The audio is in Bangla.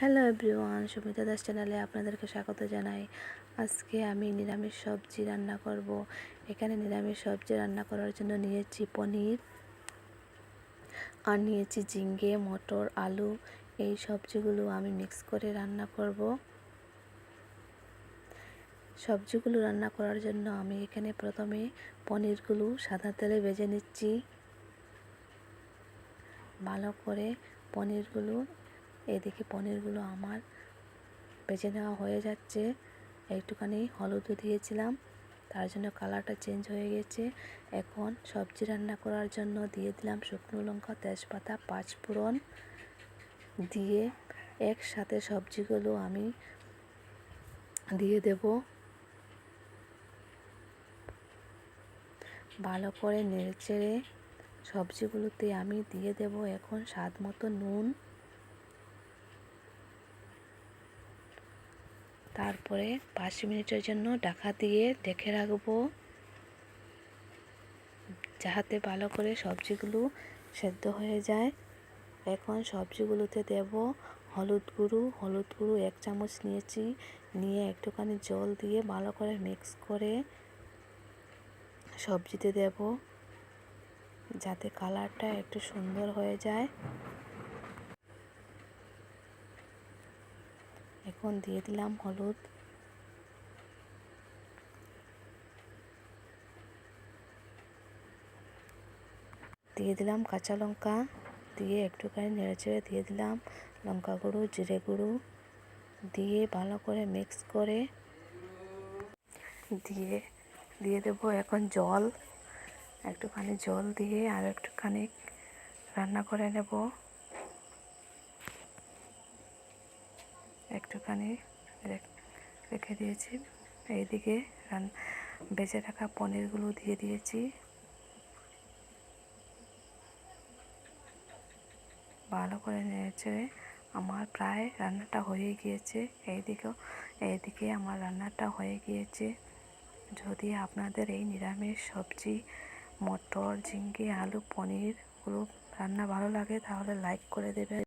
হ্যালো এভরিওয়ান সুমিতা দাস চ্যানেলে আপনাদেরকে স্বাগত জানাই। আজকে আমি নিরামিষ সবজি রান্না করব। এখানে নিরামিষ সবজি রান্না করার জন্য নিয়েছি পনির আর নিয়েছি ঝিঙ্গে মটর, আলু। এই সবজিগুলো আমি মিক্স করে রান্না করব। সবজিগুলো রান্না করার জন্য আমি এখানে প্রথমে পনিরগুলো সাদা তেলে ভেজে নিচ্ছি। ভালো করে পনিরগুলো এদিকে পনিরগুলো আমার বেছে নেওয়া হয়ে যাচ্ছে। একটুখানি হলুদও দিয়েছিলাম, তার জন্য কালারটা চেঞ্জ হয়ে গেছে। এখন সবজি রান্না করার জন্য দিয়ে দিলাম শুকনো লঙ্কা, তেজপাতা, পাঁচফোড়ন দিয়ে একসাথে সবজিগুলো আমি দিয়ে দেব। ভালো করে নেড়ে চেড়ে সবজিগুলোতে আমি দিয়ে দেব এখন স্বাদ মতো নুন। তারপরে পাঁচ মিনিটের জন্য ঢাকা দিয়ে ঢেকে রাখব। যাহাতে ভালো করে সবজিগুলো সেদ্ধ হয়ে যায়। এখন সবজিগুলোতে দেব হলুদ গুঁড়ো। হলুদ গুঁড়ো এক চামচ নিয়েছি। নিয়ে একটুখানি জল দিয়ে ভালো করে মিক্স করে সবজিতে দেব। যাতে কালারটা একটু সুন্দর হয়ে যায়। এখন দিয়ে দিলাম হলুদ। দিয়ে দিলাম কাঁচা লঙ্কা, দিয়ে একটুখানি নেড়েচেড়ে দিয়ে দিলাম লঙ্কা গুঁড়ো, জিরে গুঁড়ো, দিয়ে ভালো করে মিক্স করে দিয়ে দিয়ে দেবো এখন জল। একটুখানি জল দিয়ে আর একটুখানি রান্না করে নেব। একটুখানি রেখে দিয়েছি। এইদিকে বেঁচে রাখা পনিরগুলো দিয়ে দিয়েছি। ভালো করে নেড়েছে আমার প্রায় রান্নাটা হয়ে গিয়েছে। এইদিকেও, এইদিকে আমার রান্নাটা হয়ে গিয়েছে। যদি আপনাদের এই নিরামিষ সবজি, মটর ঝিঙ্গে আলু, পনিরগুলো রান্না ভালো লাগে, তাহলে লাইক করে দেবে